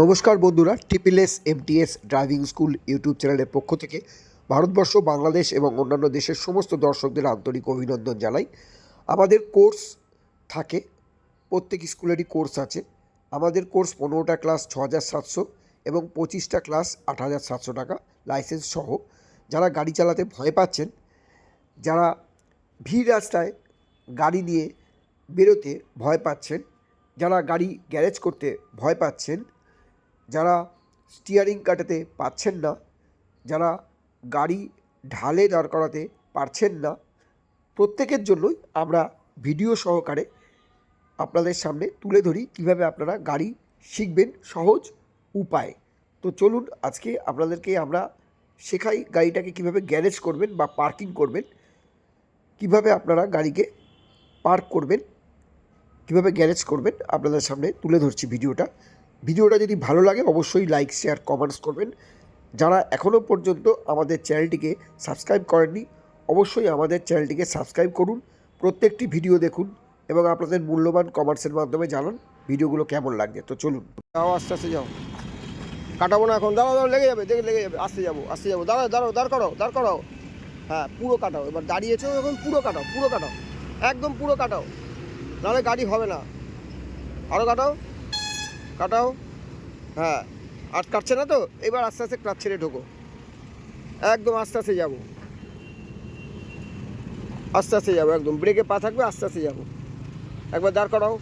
নমস্কার বন্ধুরা TPS MTS driving school YouTube চ্যানেলের পক্ষ থেকে ভারতবর্ষ, বাংলাদেশ এবং অন্যান্য দেশের সমস্ত দর্শকদের আন্তরিক অভিনন্দন জানাই। আমাদের কোর্স থাকে, প্রত্যেক স্কুলেরই কোর্স আছে। আমাদের কোর্স পনেরোটা ক্লাস ছ হাজার সাতশো এবং পঁচিশটা ক্লাস আট হাজার সাতশো টাকা লাইসেন্স সহ। যারা গাড়ি চালাতে ভয় পাচ্ছেন, যারা ভিড় রাস্তায় গাড়ি নিয়ে বেরোতে ভয় পাচ্ছেন, যারা গাড়ি গ্যারেজ করতে ভয় পাচ্ছেন স্টিয়ারিং কাটাতে পারছেন না, যারা গাড়ি ঢালে দাঁড় করাতে পারছেন না, প্রত্যেকের জন্যই আমরা ভিডিও সহকারে আপনাদের সামনে তুলে ধরি কীভাবে আপনারা গাড়ি শিখবেন সহজ উপায়। তো চলুন, আজকে আপনাদেরকে আমরা শেখাই গাড়িটাকে কীভাবে গ্যারেজ করবেন বা পার্কিং করবেন, কীভাবে আপনারা গাড়িকে পার্ক করবেন, কীভাবে গ্যারেজ করবেন আপনাদের সামনে তুলে ধরছি ভিডিওটা ভিডিওটা যদি ভালো লাগে, অবশ্যই লাইক শেয়ার কমেন্টস করবেন। যারা এখনও পর্যন্ত আমাদের চ্যানেলটিকে সাবস্ক্রাইব করেননি, অবশ্যই আমাদের চ্যানেলটিকে সাবস্ক্রাইব করুন, প্রত্যেকটি ভিডিও দেখুন এবং আপনাদের মূল্যবান কমেন্টসের মাধ্যমে জানান ভিডিওগুলো কেমন লাগছে। তো চলুন। যাও, আস্তে আস্তে যাও। কাটাবো না এখন, দাঁড়াও দাঁড়াও, লেগে যাবে, দেখে লেগে যাবে, আস্তে যাব আস্তে যাব, দাঁড়াও দাঁড়াও, দাঁড় করাও দাঁড় করাও। হ্যাঁ পুরো কাটাও, এবার দাঁড়িয়েছো এখন পুরো কাটাও পুরো কাটাও, একদম পুরো কাটাও। নাহলে গাড়ি হবে না। আরও কাটাও। কাটাও। হ্যাঁ আর কাটছে না তো? এবার আস্তে আস্তে ক্লাচ ছেড়ে ঢোকো। একদম আস্তে আস্তে যাব। আস্তে আস্তে যাব, একদম। ব্রেকে পা থাকবে, আস্তে আস্তে যাব। একবার দাঁড় করাও।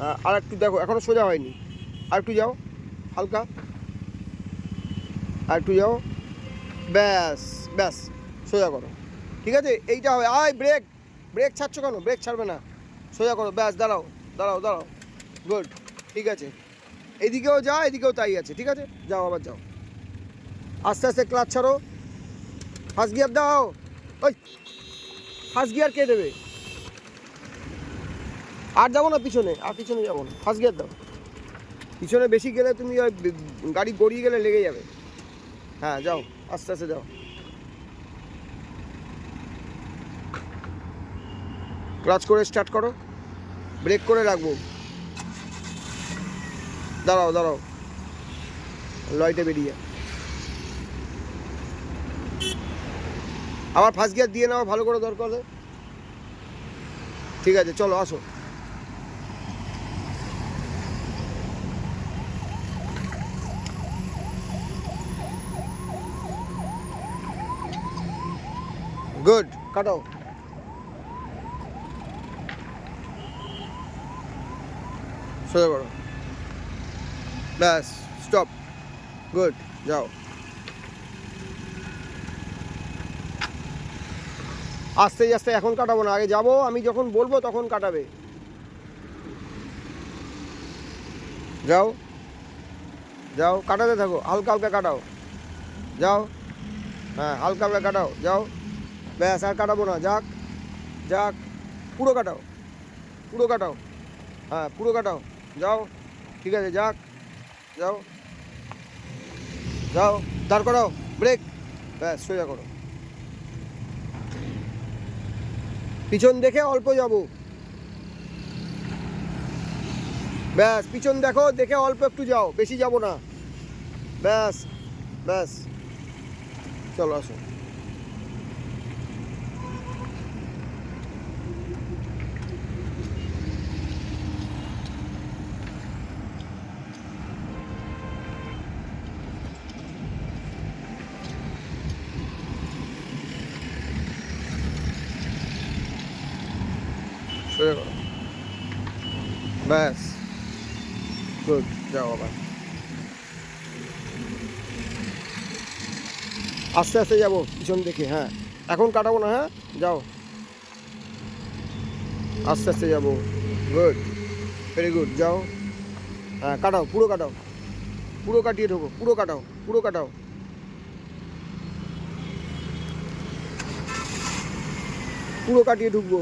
হ্যাঁ আর একটু দেখো এখনও সোজা হয়নি। আর একটু যাও, হালকা। আর একটু যাও। ব্যাস ব্যাস, সোজা করো। ঠিক আছে? এইটা হবে। আয় ব্রেক ব্রেক ছাড়ছো কেন? ব্রেক ছাড়বে না। সোজা করো। ব্যাস, দাঁড়াও দাঁড়াও দাঁড়াও। গুড ঠিক আছে। এদিকেও যা, এদিকেও তাই আছে, ঠিক আছে? যাও আবার যাও। আস্তে আস্তে ক্লাচ ছাড়ো। ফার্স্ট গিয়ার দাও। ওই ফার্স্ট গিয়ার কে দেবে? আর যাব না পিছনে? আর পিছনে যাব না। ফার্স্ট গিয়ার দাও। পিছনে বেশি গেলে তুমি ওই গাড়ি গড়িয়ে গেলে লেগে যাবে। হ্যাঁ যাও। আস্তে আস্তে যাও। ক্লাচ করে স্টার্ট করো। ব্রেক করে রাখব। দাঁড়াও দাঁড়াও। লয়টে বেরিয়ে। আবার ফার্স্ট গিয়ার দিয়ে নাও, ভালো করে দরকার হলে। ঠিক আছে, চলো, আসো। গুড কাটাও সোজা করো। ব্যাস স্টপ গুড যাও। আস্তে আস্তে এখন কাটাবো না, আগে যাব, আমি যখন বলব তখন কাটাবে। যাও। যাও, কাটাতে থাকো, হালকা হালকা কাটাও। যাও। হ্যাঁ হালকা হালকা কাটাও, যাও। ব্যাস, আর কাটাবো না, যাক যাক, পুরো কাটাও। পুরো কাটাও। হ্যাঁ পুরো কাটাও। যাও, ঠিক আছে, যাক। যাও। যাও, দাঁড় করাও ব্রেক ব্যাস, সোজা করো। পিছন দেখে অল্প যাব। ব্যাস, পিছন দেখো, দেখে অল্প একটু যাও, বেশি যাব না। ব্যাস ব্যাস। চলো, আসো। সোজা ব্যাস গুড যাও আবার আস্তে আস্তে যাব, পিছন দেখে হ্যাঁ। এখন কাটাবো না হ্যাঁ? যাও। আস্তে আস্তে যাব। গুড ভেরি গুড যাও। হ্যাঁ কাটাও, পুরো কাটাও। পুরো কাটিয়ে ঢোকো, পুরো কাটাও পুরো কাটাও। পুরো কাটিয়ে ঢুকবো।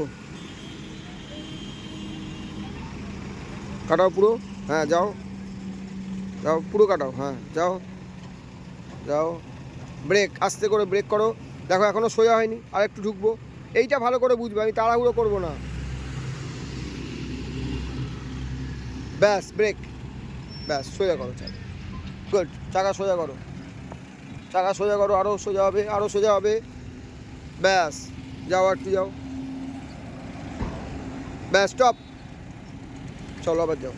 কাটাও পুরো? হ্যাঁ যাও। যাও, পুরো কাটাও হ্যাঁ যাও। যাও। ব্রেক, আস্তে করে ব্রেক করো। দেখো এখনও সোজা হয়নি, আর একটু ঢুকবো। এইটা ভালো করে বুঝবে, আমি তাড়াহুড়ো করব না। ব্যাস, ব্রেক। ব্যাস, সোজা করো, চাকা। গুড, চাকা সোজা করো। চাকা সোজা করো আরও সোজা হবে আরও সোজা হবে। ব্যাস, যাও একটু যাও। ব্যাস, স্টপ। চলো আবার যাও।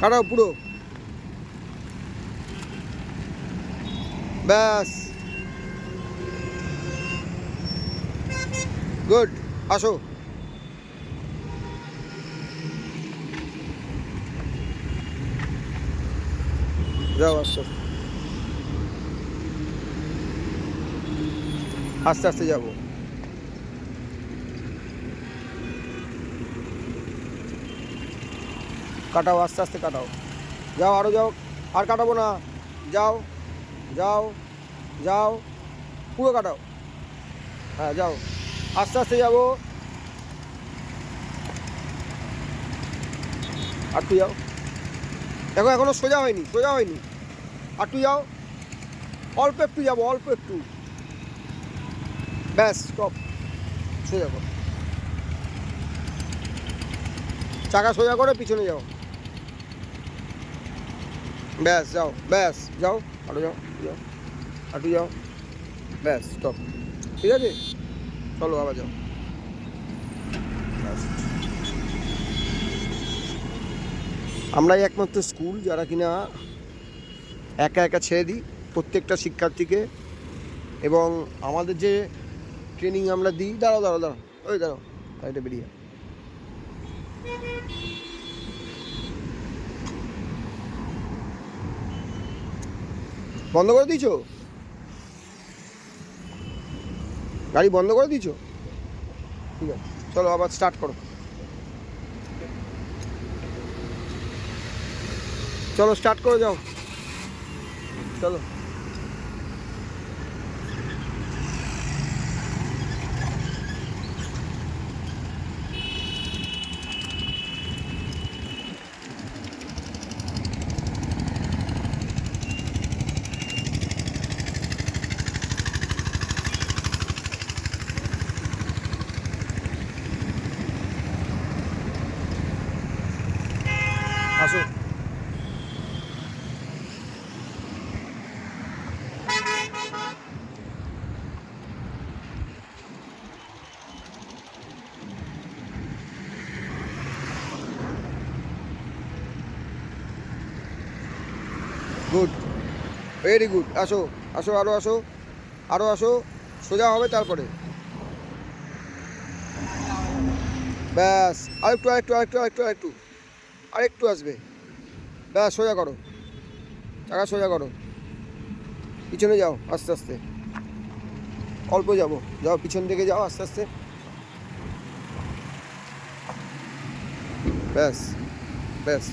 কাটাও পুরো। ব্যাস। গুড আসো যাও আস্তে আস্তে আস্তে যাব। কাটাও, আস্তে আস্তে কাটাও। যাও আরও যাও। আর কাটাবো না। যাও যাও যাও। পুরো কাটাও। হ্যাঁ যাও। আস্তে আস্তে যাব। আর তুই যাও। দেখো, এখনও সোজা হয়নি সোজা হয়নি। আর তুই যাও। অল্প একটু যাব, অল্প একটু। ব্যাস স্টপ সোজা কর। চাকা সোজা করে পিছনে যাও। ব্যাস যাও ব্যাস, যাও। আরও যাও যাও আটু যাও। ব্যাস স্টপ ঠিক আছে? চলো, আবার যাও। আমরাই একমাত্র স্কুল যারা কিনা একা একা ছেড়ে দিই প্রত্যেকটা শিক্ষার্থীকে। এবং আমাদের যে ট্রেনিং আমরা দিই, দাঁড়াও দাঁড়াও দাঁড়াও, ওই দাঁড়াও এটা বেরিয়ে বন্ধ করে দিয়েছ? গাড়ি বন্ধ করে দিয়েছ? ঠিক আছে, চলো আবার স্টার্ট করো। চলো স্টার্ট করে যাও চলো। আসো। গুড ভেরি গুড আসো আসো আরও আসো আরও আসো, সোজা হবে তারপরে। ব্যাস, আরেকটু আরেকটু আরেকটু আরেকটু আরেকটু। আরেকটু আসবে। ব্যাস, সোজা করো। চাকা সোজা করো। পিছনে যাও, আস্তে আস্তে। অল্প যাব। যাও, পিছন থেকে যাও, আস্তে আস্তে। ব্যাস ব্যাস।